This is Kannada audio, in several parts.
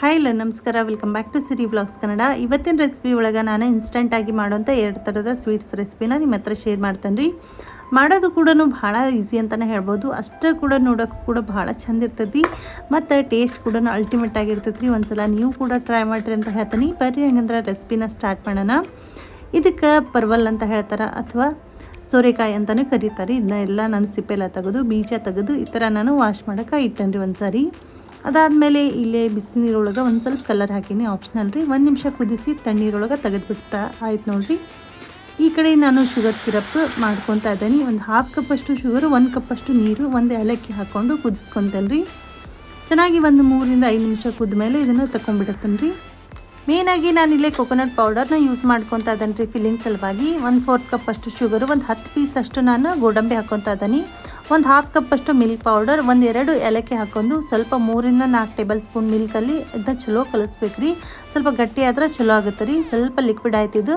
ಹಾಯ್ ಇಲ್ಲ ನಮಸ್ಕಾರ. Welcome back to Siri vlogs Kannada ಇವತ್ತಿನ ರೆಸಿಪಿ ಒಳಗೆ ನಾನು ಇನ್ಸ್ಟಂಟಾಗಿ ಮಾಡೋಂಥ ಎರಡು ಥರದ ಸ್ವೀಟ್ಸ್ ರೆಸಿಪಿನ ನಿಮ್ಮ ಹತ್ರ ಶೇರ್ ಮಾಡ್ತೇನೆ ರೀ. ಮಾಡೋದು ಕೂಡ ಭಾಳ ಈಸಿ ಅಂತಲೇ ಹೇಳ್ಬೋದು. ಅಷ್ಟೇ ಕೂಡ ನೋಡೋಕ್ಕೂ ಕೂಡ ಭಾಳ ಚಂದ ಇರ್ತೈತಿ. ಮತ್ತು ಟೇಸ್ಟ್ ಕೂಡ ಅಲ್ಟಿಮೇಟ್ ಆಗಿರ್ತೈತಿ ರೀ ಒಂದ್ಸಲ ನೀವು ಕೂಡ ಟ್ರೈ ಮಾಡಿರಿ ಅಂತ ಹೇಳ್ತೀನಿ. ಬರ್ರಿ ಹಂಗಂದ್ರೆ ರೆಸಿಪಿನ ಸ್ಟಾರ್ಟ್ ಮಾಡೋಣ. ಇದಕ್ಕೆ ಪರ್ವಲ್ ಅಂತ ಹೇಳ್ತಾರೆ ಅಥವಾ ಸೋರೆಕಾಯಿ ಅಂತಲೇ ಕರೀತಾರೆ. ಇದನ್ನ ಎಲ್ಲ ನಾನು ಸಿಪ್ಪೆಲ್ಲ ತೆಗೆದು, ಬೀಜ ತೆಗೆದು, ಈ ಥರ ನಾನು ವಾಶ್ ಮಾಡೋಕೆ ಇಟ್ಟೇನೆ ರೀ ಒಂದು ಸಾರಿ ಅದಾದಮೇಲೆ ಇಲ್ಲೇ ಬಿಸಿ ನೀರೊಳಗೆ ಒಂದು ಸ್ವಲ್ಪ ಕಲರ್ ಹಾಕಿನಿ ಆಪ್ಷನಲ್ ರೀ. ಒಂದು ನಿಮಿಷ ಕುದಿಸಿ ತಣ್ಣೀರೊಳಗೆ ತೆಗೆದುಬಿಟ್ಟ ಆಯ್ತು ನೋಡಿರಿ. ಈ ಕಡೆ ನಾನು ಶುಗರ್ ಸಿರಪ್ ಮಾಡ್ಕೊತಾ ಇದ್ದೀನಿ. ಒಂದು ಹಾಫ್ ಕಪ್ಪಷ್ಟು ಶುಗರು ಒಂದು ಕಪ್ಪಷ್ಟು ನೀರು, ಒಂದು ಏಲಕ್ಕಿ ಹಾಕ್ಕೊಂಡು ಕುದಿಸ್ಕೊತೇನೆ ರೀ ಚೆನ್ನಾಗಿ ಒಂದು ಮೂರಿಂದ ಐದು ನಿಮಿಷ ಕುದ್ದ ಮೇಲೆ ಇದನ್ನು ತಗೊಂಡ್ಬಿಡತ್ತೇನೆ ರೀ. ಮೇನಾಗಿ ನಾನು ಇಲ್ಲೇ ಕೊಕೊನಟ್ ಪೌಡರ್ನ ಯೂಸ್ ಮಾಡ್ಕೊತ ಇದ್ದೇನೆ ರೀ ಫಿಲ್ಲಿಂಗ್ ಸಲುವಾಗಿ. ಒಂದು ಫೋರ್ತ್ ಕಪ್ ಅಷ್ಟು ಶುಗರು ಒಂದು ಹತ್ತು ಪೀಸ್ ಅಷ್ಟು ನಾನು ಗೋಡಂಬಿ ಹಾಕ್ಕೊತಾ ಇದ್ದೀನಿ. ಒಂದು ಹಾಫ್ ಕಪ್ ಅಷ್ಟು ಮಿಲ್ಕ್ ಪೌಡರ್ ಒಂದು ಎರಡು ಏಲಕ್ಕಿ ಹಾಕೊಂಡು ಸ್ವಲ್ಪ ಮೂರಿಂದ ನಾಲ್ಕು ಟೇಬಲ್ ಸ್ಪೂನ್ ಮಿಲ್ಕಲ್ಲಿ ಇದನ್ನ ಚಲೋ ಕಲಿಸ್ಬೇಕು ರೀ ಸ್ವಲ್ಪ ಗಟ್ಟಿ ಆದ್ರೆ ಚಲೋ ಆಗುತ್ತೆ ರೀ. ಸ್ವಲ್ಪ ಲಿಕ್ವಿಡ್ ಆಯ್ತಿದ್ದು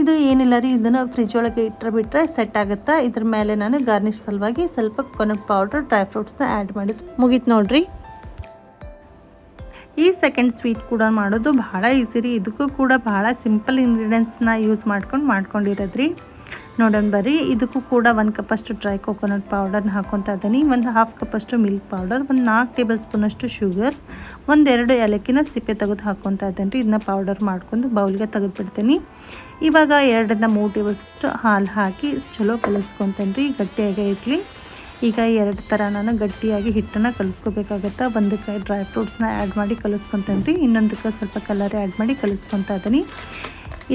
ಇದು. ಏನಿಲ್ಲ ರೀ, ಇದನ್ನು ಫ್ರಿಜ್ ಒಳಗೆ ಇಟ್ಟರೆ ಬಿಟ್ಟರೆ ಸೆಟ್ ಆಗುತ್ತಾ? ಇದ್ರ ಮೇಲೆ ನಾನು ಗಾರ್ನಿಷ್ ಸಲುವಾಗಿ ಸ್ವಲ್ಪ ಕೊನಟ್ ಪೌಡರ್ ಡ್ರೈ ಫ್ರೂಟ್ಸ್ನ ಆ್ಯಡ್ ಮಾಡಿದ್ದು ಮುಗೀತು ನೋಡ್ರಿ. ಈ ಸೆಕೆಂಡ್ ಸ್ವೀಟ್ ಕೂಡ ಮಾಡೋದು ಭಾಳ ಈಸಿ ರೀ. ಇದಕ್ಕೂ ಕೂಡ ಭಾಳ ಸಿಂಪಲ್ ಇಂಗ್ರೀಡಿಯೆಂಟ್ಸ್ನ ಯೂಸ್ ಮಾಡ್ಕೊಂಡು ಮಾಡ್ಕೊಂಡಿರೋದು ರೀ ನೋಡೋಣ ಬರ್ರಿ. ಇದಕ್ಕೂ ಕೂಡ ಒಂದು ಕಪ್ಪಷ್ಟು ಡ್ರೈ ಕೋಕೋನಟ್ ಪೌಡರ್ನ ಹಾಕೊತ ಇದ್ದೀನಿ. ಒಂದು ಹಾಫ್ ಕಪ್ಪಷ್ಟು ಮಿಲ್ಕ್ ಪೌಡರ್ ಒಂದು ನಾಲ್ಕು ಟೇಬಲ್ ಸ್ಪೂನಷ್ಟು ಶುಗರ್ ಒಂದೆರಡು ಏಲಕ್ಕಿನ ಸಿಪ್ಪೆ ತೆಗೆದು ಹಾಕೊತ ಇದ್ದೀನಿ. ಇದನ್ನ ಪೌಡರ್ ಮಾಡ್ಕೊಂಡು ಬೌಲ್ಗೆ ತೆಗೆದುಬಿಡ್ತೀನಿ. ಇವಾಗ ಎರಡರಿಂದ ಮೂರು ಟೇಬಲ್ ಸ್ಪೂನ್ ಹಾಲು ಹಾಕಿ ಚಲೋ ಕಲಿಸ್ಕೊತೇನೆ ರೀ ಗಟ್ಟಿಯಾಗಿ ಇರಲಿ. ಈಗ ಎರಡು ಥರ ನಾನು ಗಟ್ಟಿಯಾಗಿ ಹಿಟ್ಟನ್ನು ಕಲಿಸ್ಕೋಬೇಕಾಗತ್ತೆ ಒಂದಕ್ಕೆ ಡ್ರೈ ಫ್ರೂಟ್ಸ್ನ ಆ್ಯಡ್ ಮಾಡಿ ಕಲಿಸ್ಕೊತೇನೆ ರೀ ಇನ್ನೊಂದಕ್ಕೆ ಸ್ವಲ್ಪ ಕಲರ್ ಆ್ಯಡ್ ಮಾಡಿ ಕಲಿಸ್ಕೊತಾ ಇದ್ದೀನಿ.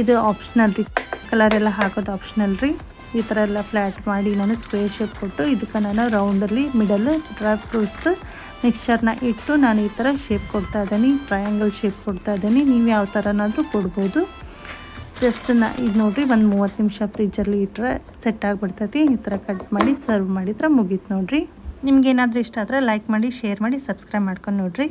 ಇದು ಆಪ್ಷನಲ್ ರೀ ಕಲರ್ ಎಲ್ಲ ಹಾಕೋದು ಆಪ್ಷನಲ್ ರೀ. ಈ ಥರ ಎಲ್ಲ ಫ್ಲ್ಯಾಟ್ ಮಾಡಿ ನಾನು ಸ್ಕ್ವೇರ್ ಶೇಪ್ ಕೊಟ್ಟು ಇದಕ್ಕೆ ನಾನು ರೌಂಡಲ್ಲಿ ಮಿಡಲ್ ಡ್ರೈ ಫ್ರೂಟ್ಸ್ ಮಿಕ್ಸ್ಚರ್ನ ಇಟ್ಟು ನಾನು ಈ ಥರ ಶೇಪ್ ಕೊಡ್ತಾ ಇದ್ದೀನಿ. ಟ್ರಯಾಂಗಲ್ ಶೇಪ್ ಕೊಡ್ತಾ ಇದ್ದೀನಿ. ನೀವು ಯಾವ ಥರನಾದರೂ ಕೊಡ್ಬೋದು. ಜಸ್ಟ್ ನಾ ಇದು ನೋಡಿರಿ, ಒಂದು ಮೂವತ್ತು ನಿಮಿಷ ಫ್ರಿಜ್ಜಲ್ಲಿ ಇಟ್ಟರೆ ಸೆಟ್ ಆಗಿಬಿಡ್ತೈತಿ. ಈ ಥರ ಕಟ್ ಮಾಡಿ ಸರ್ವ್ ಮಾಡಿದ್ರೆ ಮುಗೀತು ನೋಡಿರಿ. ನಿಮ್ಗೇನಾದರೂ ಇಷ್ಟ ಆದರೆ ಲೈಕ್ ಮಾಡಿ ಶೇರ್ ಮಾಡಿ ಸಬ್ಸ್ಕ್ರೈಬ್ ಮಾಡ್ಕೊಂಡು ನೋಡಿರಿ.